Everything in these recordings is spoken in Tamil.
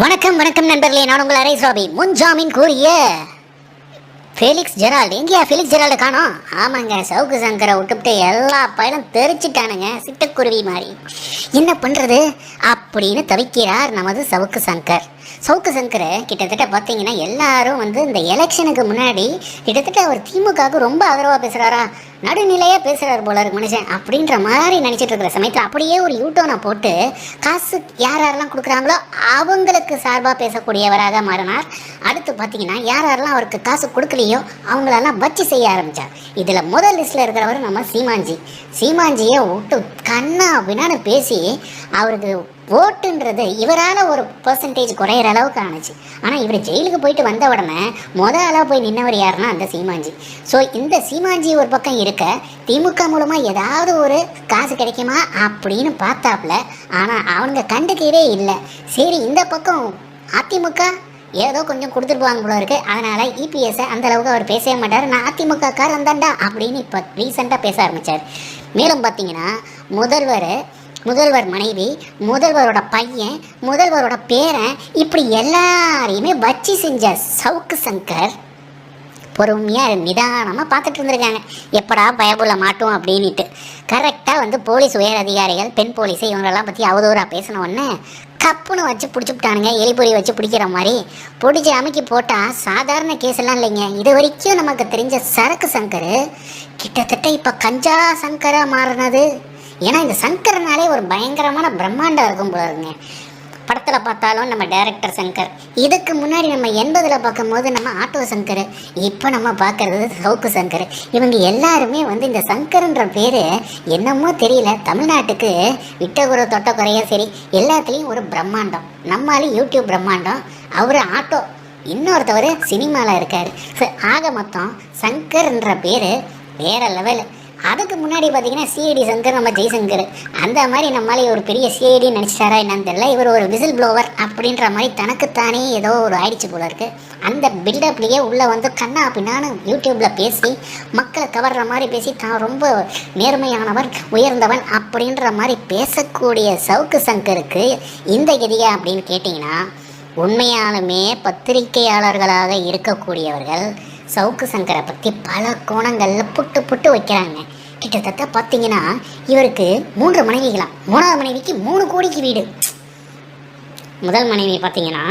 வணக்கம் வணக்கம் நண்பர்களே. நான் உங்கள் அரை சாபி முன்ஜாமீன் கூறிய ஃபெலிக்ஸ் ஜெரால்டு. எங்கேயா ஃபெலிக்ஸ் ஜெரால்டு காணோம்? ஆமாங்க சவுக்கு சங்கரை விட்டுவிட்டு எல்லா பயலும் தெரிச்சிட்டானுங்க சிட்டுக்குருவி மாதிரி. என்ன பண்ணுறது அப்படின்னு தவிக்கிறார் நமது சவுக்கு சங்கர். சவுக்கு சங்கரை கிட்டத்தட்ட பார்த்தீங்கன்னா எல்லாரும் வந்து இந்த எலெக்ஷனுக்கு முன்னாடி கிட்டத்தட்ட அவர் திமுகவுக்கு ரொம்ப ஆதரவாக பேசுகிறாரா நடுநிலையாக பேசுகிறார் போல இருக்கு மனுஷன் அப்படின்ற மாதிரி நினச்சிட்டு இருக்கிற சமயத்தில் அப்படியே ஒரு யூட்டோனை போட்டு காசு யார் யாரெல்லாம் கொடுக்குறாங்களோ அவங்களுக்கு சார்பாக பேசக்கூடியவராக மாறினார். அடுத்து பார்த்தீங்கன்னா யார் யாரெல்லாம் அவருக்கு காசு கொடுக்கலையோ அவங்களெல்லாம் வச்சு செய்ய ஆரம்பித்தார் இதில் முதல் லிஸ்ட்டில் இருக்கிறவர் நம்ம சீமாஞ்சி சீமாஞ்சியை விட்டு கண்ணா அப்படின்னு பேசி அவருக்கு ஓட்டுன்றது இவரால் ஒரு பர்சன்டேஜ் குறையிற அளவுக்கு ஆணுச்சு. ஆனால் இவர் ஜெயிலுக்கு போயிட்டு வந்த உடனே மொத ஆளாக போய் நின்னவர் யாருன்னா அந்த சீமாஞ்சி ஸோ இந்த சீமாஞ்சி ஒரு பக்கம் இருக்க திமுக மூலமாக ஏதாவது ஒரு காசு கிடைக்குமா அப்படின்னு பார்த்தாப்புல ஆனால் அவனுங்க கண்டுக்கவே இல்லை. சரி இந்த பக்கம் அதிமுக ஏதோ கொஞ்சம் கொடுத்துருப்பாங்க போல இருக்கு. அதனால இபிஎஸ்ஸை அந்த அளவுக்கு அவர் பேசவே மாட்டார். நான் அதிமுக காரன் தான்டா அப்படின்னு இப்போ ரீசெண்டாக பேச ஆரம்பித்தார் மேலும் பார்த்தீங்கன்னா முதல்வர் முதல்வர் மனைவி முதல்வரோட பையன் முதல்வரோட பேரன் இப்படி எல்லாரையுமே வச்சு செஞ்ச சவுக்கு சங்கர் பொறுமையாக நிதானமாக பார்த்துட்டு இருந்திருக்காங்க. எப்படா பயபுள்ள மாட்டோம் அப்படின்ட்டு கரெக்டாக வந்து போலீஸ் உயர் அதிகாரிகள் பெண் போலீஸை இவங்களெல்லாம் பற்றி அவதூறாக பேசின உடனே கப்புன்னு வச்சு பிடிச்சிவிட்டானுங்க எலிப்பொறி வச்சு பிடிக்கிற மாதிரி. பிடிச்சி அமைக்கி போட்டால் சாதாரண கேஸ்லாம் இல்லைங்க. இது வரைக்கும் நமக்கு தெரிஞ்ச சரக்கு சங்கர் கிட்டத்தட்ட இப்போ கஞ்சா சங்கராக மாறினது. ஏன்னா இந்த சங்கர்னாலே ஒரு பயங்கரமான பிரம்மாண்டம் இருக்கும் போல இருக்குங்க. படத்தில் பார்த்தாலும் நம்ம டைரக்டர் சங்கர். இதுக்கு முன்னாடி நம்ம எண்பதில் பார்க்கும்போது நம்ம ஆட்டோ சங்கர் இப்போ நம்ம பார்க்கறது சவுக்கு சங்கர். இவங்க எல்லாருமே வந்து இந்த சங்கர்ன்ற பேர் என்னமோ தெரியல. தமிழ்நாட்டுக்கு விட்ட குறை தொட்ட சரி எல்லாத்துலேயும் ஒரு பிரம்மாண்டம். நம்மளாலே யூடியூப் பிரம்மாண்டம். அவர் ஆட்டோ. இன்னொருத்தவர் சினிமாவில் இருக்கார். ஆக மொத்தம் சங்கர்ன்ற பேர் வேற லெவல் அதுக்கு முன்னாடி பார்த்தீங்கன்னா சிஐடி சங்கர் நம்ம ஜெய்சங்கர். அந்த மாதிரி நம்மளால ஒரு பெரிய சிஐடி நினச்சிட்டாரா என்னன்னு தெரியல. இவர் ஒரு விசில் ப்ளோவர் அப்படின்ற மாதிரி தனக்குத்தானே ஏதோ ஒரு ஆயிடுச்சு போல இருக்கு. அந்த பில்டப்லேயே உள்ளே வந்து கண்ணா பின்னான்னு யூடியூப்பில் பேசி மக்களை கவர்ற மாதிரி பேசி தான் ரொம்ப நேர்மையானவன் உயர்ந்தவன் அப்படின்ற மாதிரி பேசக்கூடிய சவுக்கு சங்கருக்கு இந்த கதியா அப்படின்னு கேட்டிங்கன்னா உண்மையாலுமே பத்திரிகையாளர்களாக இருக்கக்கூடியவர்கள் சவுக்கு சங்கரை பற்றி பல கோணங்களில் புட்டு புட்டு வைக்கிறாங்க. கிட்டத்தட்ட பார்த்தீங்கன்னா இவருக்கு மூன்று மனைவிகளாம். மூணாவது மனைவிக்கு மூணு கோடிக்கு வீடு. முதல் மனைவி பார்த்தீங்கன்னா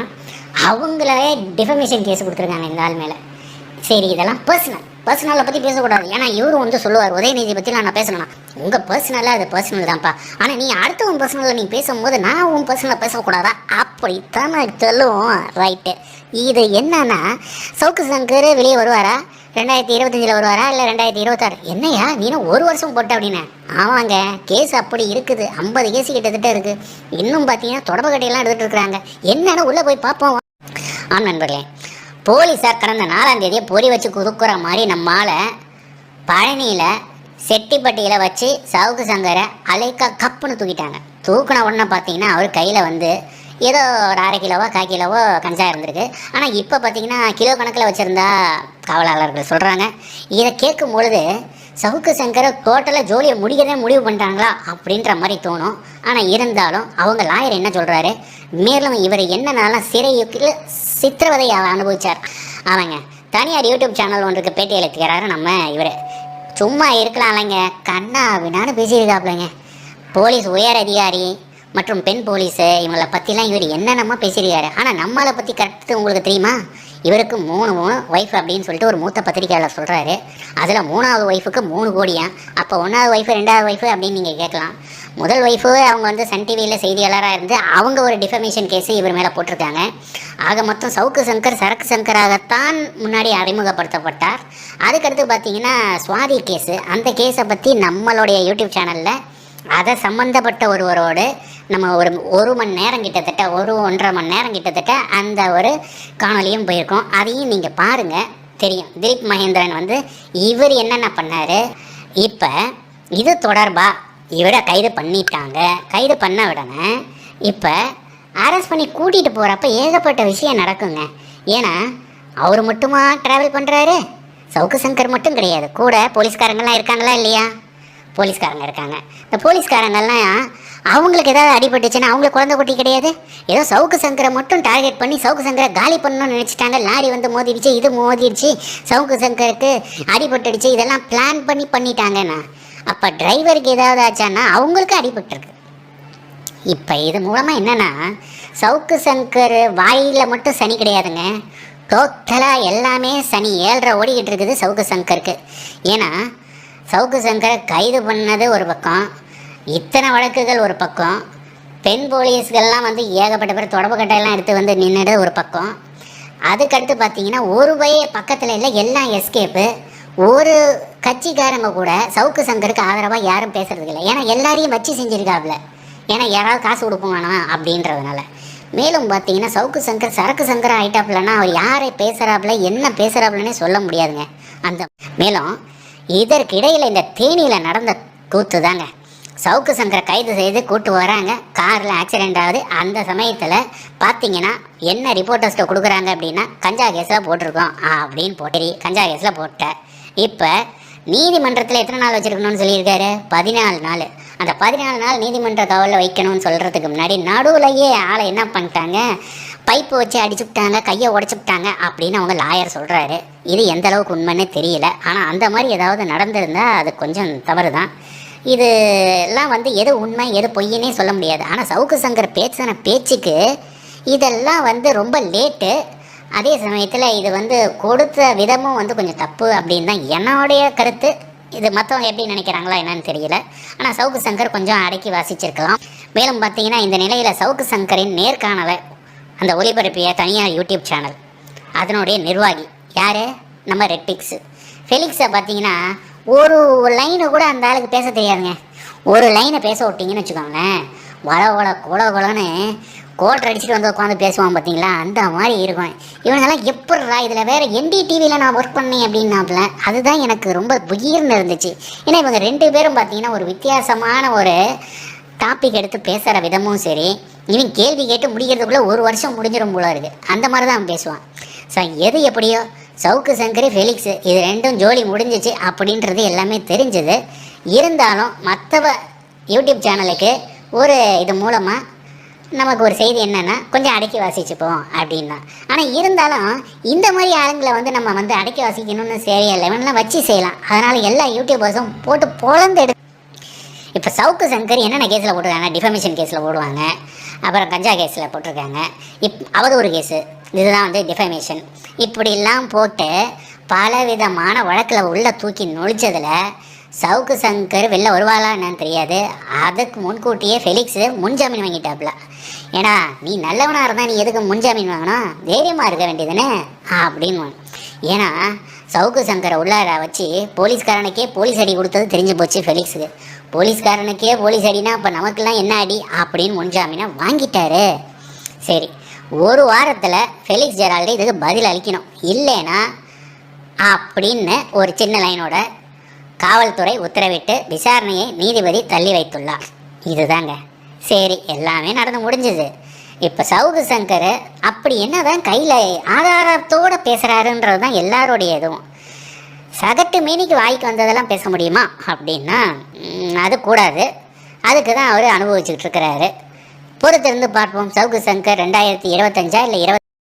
அவங்களே டிஃபமேஷன் கேஸ் கொடுத்துருக்காங்க இந்த ஆள் மேலே. சரி இதெல்லாம் பர்சனல் பர்சனலை பற்றி பேசக்கூடாது. ஏன்னா இவரும் வந்து சொல்லுவார் உதயநிதி பற்றி நான் பேசணும் உங்கள் பர்சனலாக அது பர்சனல் தான்ப்பா. ஆனால் நீ அடுத்த உன் பர்சனலில் நீ பேசும்போது நான் உன் பர்சனலை பேசக்கூடாதா? அப்படித்தான் நான் சொல்லுவோம் ரைட்டு இது என்னன்னா சவுக்கு சங்கர் வெளியே வருவாரா? ரெண்டாயிரத்தி இருபத்தஞ்சில் வருவாரா? இல்லை ரெண்டாயிரத்தி இருபத்தாறு? என்னையா? நீனும் ஒரு வருஷம் போட்ட அப்படின்னு. ஆமாங்க கேஸ் அப்படி இருக்குது. ஐம்பது கேஸ் கிட்டத்தட்ட இருக்குது இன்னும் பார்த்தீங்கன்னா தொடர்பு கட்டையெல்லாம் எடுத்துகிட்டு இருக்கிறாங்க. என்னன்னு உள்ளே போய் பார்ப்போம். ஆம் நண்பர்களே. போலீஸார் கடந்த நாலாம் தேதியை பொறி வச்சு குறுக்குற மாதிரி நம்மால் பழனியில் செட்டிப்பட்டியில் வச்சு சவுக்கு சங்கரை அலைக்கா கப்புன்னு தூக்கிட்டாங்க. தூக்குன உடனே பார்த்தீங்கன்னா அவர் கையில் வந்து ஏதோ ஒரு அரை கிலோவோ கால் கிலோவோ கஞ்சா இருந்திருக்கு. ஆனால் இப்போ பார்த்தீங்கன்னா கிலோ கணக்கில் வச்சுருந்தா காவலாளர்கள் சொல்கிறாங்க இதை கேட்கும் பொழுது சவுக்கு சங்கரை டோட்டலாக ஜோலியை முடிக்கிறதே முடிவு பண்ணிட்டாங்களா அப்படின்ற மாதிரி தோணும். ஆனால் இருந்தாலும் அவங்க லாயர் என்ன சொல்கிறாரு மேலும் இவர் என்னன்னாலும் சிறையுக்கு சித்திரவதை அனுபவிச்சார். ஆமாங்க தனியார் யூடியூப் சேனல் ஒன்றுக்கு பேட்டி அளித்துக்கிறாரு நம்ம இவர். சும்மா இருக்கலாம் இல்லைங்க கண்ணா வினான்னு பேசியிருக்காப்லங்க. போலீஸ் உயர் அதிகாரி மற்றும் பெண் போலீஸு இவங்களை பற்றிலாம் இவர் என்னென்னமோ பேசியிருக்காரு. ஆனால் நம்மளை பற்றி கரெக்டு உங்களுக்கு தெரியுமா? இவருக்கு மூணு மூணு ஒய்ஃப் அப்படின்னு சொல்லிட்டு ஒரு மூத்த பத்திரிக்கையாளர் சொல்கிறாரு அதில் மூணாவது ஒய்ஃபுக்கு மூணு கோடியா? அப்போ ஒன்றாவது ஒய்ஃபு ரெண்டாவது ஒய்ஃபு அப்படின்னு நீங்கள் கேட்கலாம். முதல் ஒய்ஃபு அவங்க வந்து சன் டிவியில் செய்தியாளராக இருந்து அவங்க ஒரு டிஃபமேஷன் கேஸு இவர் மேலே போட்டிருக்காங்க. ஆக மொத்தம் சவுக்கு சங்கர் சரக்கு சங்கராகத்தான் முன்னாடி அறிமுகப்படுத்தப்பட்டார். அதுக்கடுத்து பார்த்தீங்கன்னா சுவாதி கேஸு அந்த கேஸை பற்றி நம்மளுடைய யூடியூப் சேனலில் அதை சம்மந்தப்பட்ட ஒருவரோடு நம்ம ஒரு ஒரு மணி நேரம் கிட்டத்தட்ட ஒரு ஒன்றரை மணி நேரம் கிட்டத்தட்ட அந்த ஒரு காணொலியும் போயிருக்கோம். அதையும் நீங்கள் பாருங்கள் தெரியும். திலீப் மகேந்திரன் வந்து இவர் என்னென்ன பண்ணார்? இப்போ இது தொடர்பாக இவரை கைது பண்ணிட்டாங்க. கைது பண்ண உடனே இப்போ அரெஸ்ட் பண்ணி கூட்டிகிட்டு போகிறப்ப ஏகப்பட்ட விஷயம் நடக்குங்க. ஏன்னா அவர் மட்டுமா ட்ராவல் பண்ணுறாரு சவுக்கு சங்கர் மட்டும் கிடையாது. கூட போலீஸ்காரங்கெல்லாம் இருக்காங்களா இல்லையா? போலீஸ்காரங்க இருக்காங்க. இந்த போலீஸ்காரங்கெல்லாம் அவங்களுக்கு ஏதாவது அடிபட்டுச்சுன்னா அவங்களுக்கு குழந்தை குட்டி கிடையாது? ஏதோ சவுக்கு சங்கரை மட்டும் டார்கெட் பண்ணி சவுக்கு சங்கரை காலி பண்ணணும்னு நினச்சிட்டாங்க. லாரி வந்து மோதிடுச்சு இது மோதிடுச்சு சவுக்கு சங்கருக்கு அடிபட்டுடுச்சு இதெல்லாம் பிளான் பண்ணி பண்ணிட்டாங்கண்ணா அப்போ டிரைவருக்கு ஏதாவது ஆச்சான்னா அவங்களுக்கு அடிபட்டுருக்கு. இப்போ இது மூலமாக என்னென்னா சவுக்கு சங்கர் வாயில் மட்டும் சனி கிடையாதுங்க. டோட்டலாக எல்லாமே சனி ஏழரை ஓடிக்கிட்டு இருக்குது சவுக்கு சங்கருக்கு. ஏன்னா சவுக்கு சங்கரை கைது பண்ணது ஒரு பக்கம் இத்தனை வழக்குகள் ஒரு பக்கம் பெண் போலீஸ்கள்லாம் வந்து ஏகப்பட்ட பேர் தொடர்பு கட்டையெல்லாம் எடுத்து வந்து நின்றுடு ஒரு பக்கம். அதுக்கடுத்து பார்த்தீங்கன்னா ஒரு பய பக்கத்தில் இல்லை எல்லாம் எஸ்கேப்பு. ஒரு கட்சிக்காரங்க கூட சவுக்கு சங்கருக்கு ஆதரவாக யாரும் பேசுறதுக்கு இல்லை. ஏன்னா எல்லாரையும் வச்சு செஞ்சிருக்காப்புல ஏன்னா யாராவது காசு கொடுப்போம் வேணாம் அப்படின்றதுனால. மேலும் பார்த்தீங்கன்னா சவுக்கு சங்கர் சரக்கு சங்கர் ஆயிட்டாப்புலன்னா அவர் யாரை பேசுகிறாப்புல என்ன பேசுகிறாப்புலன்னே சொல்ல முடியாதுங்க. அந்த மேலும் இதற்கிடையில் இந்த தேனியில் நடந்த கூத்து தாங்க. சவுக்கு சங்கரை கைது செய்து கூட்டு வராங்க. காரில் ஆக்சிடெண்ட் ஆகுது. அந்த சமயத்தில் பார்த்தீங்கன்னா என்ன ரிப்போர்ட்டர்ஸ்ட்டு கொடுக்குறாங்க அப்படின்னா கஞ்சா கேஸில் போட்டிருக்கோம் அப்படின்னு போட்டு கஞ்சா கேஸில் போட்டேன் இப்போ நீதிமன்றத்தில் எத்தனை நாள் வச்சுருக்கணும்னு சொல்லியிருக்காரு? பதினாலு நாள். அந்த பதினாலு நாள் நீதிமன்ற காவலில் வைக்கணும்னு சொல்கிறதுக்கு முன்னாடி நடுவுலையே ஆளை என்ன பண்ணிட்டாங்க? பைப்பு வச்சு அடிச்சுட்டாங்க கையை உடச்சுட்டாங்க அப்படின்னு அவங்க லாயர் சொல்கிறாரு இது எந்த அளவுக்கு உண்மைன்னு தெரியல. ஆனால் அந்த மாதிரி ஏதாவது நடந்திருந்தால் அது கொஞ்சம் தவறு தான் இது எல்லாம் வந்து எது உண்மை எது பொய்யனே சொல்ல முடியாது. ஆனால் சவுக்கு சங்கர் பேச்சின பேச்சுக்கு இதெல்லாம் வந்து ரொம்ப லேட்டு. அதே சமயத்தில் இது வந்து கொடுத்த விதமும் வந்து கொஞ்சம் தப்பு அப்படின்னு தான் என்னுடைய கருத்து. இது மற்றவங்க எப்படி நினைக்கிறாங்களா என்னன்னு தெரியல. ஆனால் சவுக்கு சங்கர் கொஞ்சம் அடக்கி வாசிச்சிருக்கலாம். மேலும் பார்த்தீங்கன்னா இந்த நிலையில் சவுக்கு சங்கரின் நேர்காணலை அந்த ஒளிபரப்பிய தனியார் யூடியூப் சேனல் அதனுடைய நிர்வாகி. யார்? நம்ம ரெட்டிக்ஸு ஃபெலிக்ஸை பார்த்தீங்கன்னா ஒரு லைனை கூட அந்த ஆளுக்கு பேச தெரியாதுங்க. ஒரு லைனை பேச விட்டீங்கன்னு வச்சுக்கோங்களேன். வள வள குல குலன்னு கோட்டர் அடிச்சுட்டு வந்து உட்காந்து பேசுவான் பார்த்தீங்களா? அந்த மாதிரி இருக்கும். இவங்கெல்லாம் எப்பட்றா இதில் வேறு என்டிடிவியில் நான் ஒர்க் பண்ணேன் அப்படின்னாப்புல அதுதான் எனக்கு ரொம்ப புகீர்னு இருந்துச்சு. ஏன்னா இவங்க ரெண்டு பேரும் பார்த்தீங்கன்னா ஒரு வித்தியாசமான ஒரு டாபிக் எடுத்து பேசுகிற விதமும் சரி இவன் கேள்வி கேட்டு முடிக்கிறதுக்குள்ளே ஒரு வருஷம் முடிஞ்சிடும் போல இருக்குது அந்த மாதிரி தான் அவன் பேசுவான். ஸோ எது எப்படியோ சவுக்கு சங்கரி ஃபெலிக்ஸு இது ரெண்டும் ஜோலி முடிஞ்சிச்சு அப்படின்றது எல்லாமே தெரிஞ்சது. இருந்தாலும் மற்றவ யூடியூப் சேனலுக்கு ஒரு இது மூலமாக நமக்கு ஒரு செய்தி என்னென்னா கொஞ்சம் அடக்கி வாசிச்சுப்போம் அப்படின்னா. ஆனால் இருந்தாலும் இந்த மாதிரி ஆளுங்களை வந்து நம்ம வந்து அடக்கி வாசிக்கணும்னு சரியா லெவன்லாம் வச்சு செய்யலாம். அதனால் எல்லா யூடியூபர்ஸும் போட்டு பொழந்து எடு இப்போ சவுக்கு சங்கர் என்னென்ன கேஸில் போட்டிருக்காங்க? டிஃபமேஷன் கேஸில் போடுவாங்க. அப்புறம் கஞ்சா கேஸில் போட்டிருக்காங்க. இப் அவதூறு கேஸு. இதுதான் வந்து டிஃபமேஷன் இப்படிலாம் போட்டு பலவிதமான வழக்கில் உள்ள தூக்கி நொழிச்சதில் சவுக்கு சங்கர் வெளில வருவாளா என்னன்னு தெரியாது. அதுக்கு முன்கூட்டியே ஃபெலிக்ஸு முன்ஜாமீன் வாங்கிட்டாப்புல ஏன்னா நீ நல்லவனாக இருந்தால் நீ எதுக்கு முன்ஜாமீன் வாங்கணும்? தைரியமாக இருக்க வேண்டியதுன்னு அப்படின்னு ஏன்னா சவுக்கு சங்கரை உள்ளார வச்சு போலீஸ்காரனுக்கே போலீஸ் அடி கொடுத்தது தெரிஞ்சு போச்சு ஃபெலிக்ஸுக்கு போலீஸ்காரனுக்கே போலீஸ் அடினா அப்போ நமக்கெல்லாம் என்ன அடி அப்படின்னு முன்ஜாமீனை வாங்கிட்டாரு. சரி ஒரு வாரத்தில் ஃபெலிக்ஸ் ஜெரால்டு இதுக்கு பதில் அளிக்கணும். இல்லைன்னா அப்படின்னு ஒரு சின்ன லைனோட காவல்துறை உத்தரவிட்டு விசாரணையை நீதிபதி தள்ளி வைத்துள்ளார். இதுதாங்க. சரி எல்லாமே நடந்து முடிஞ்சது. இப்போ சவுகு சங்கர் அப்படி என்ன தான் கையில் ஆதாரத்தோடு பேசுகிறாருன்றது தான் எல்லாருடைய இதுவும். சகட்டு மீனிக்கு வாய்க்கு வந்ததெல்லாம் பேச முடியுமா? அப்படின்னா அது கூடாது. அதுக்கு தான் அவர் அனுபவிச்சுக்கிட்டு இருக்கிறாரு. பொறுத்திருந்து பார்ப்போம். சவுக்கு சங்கர் ரெண்டாயிரத்தி இருபத்தஞ்சா இல்லை இருபத்தி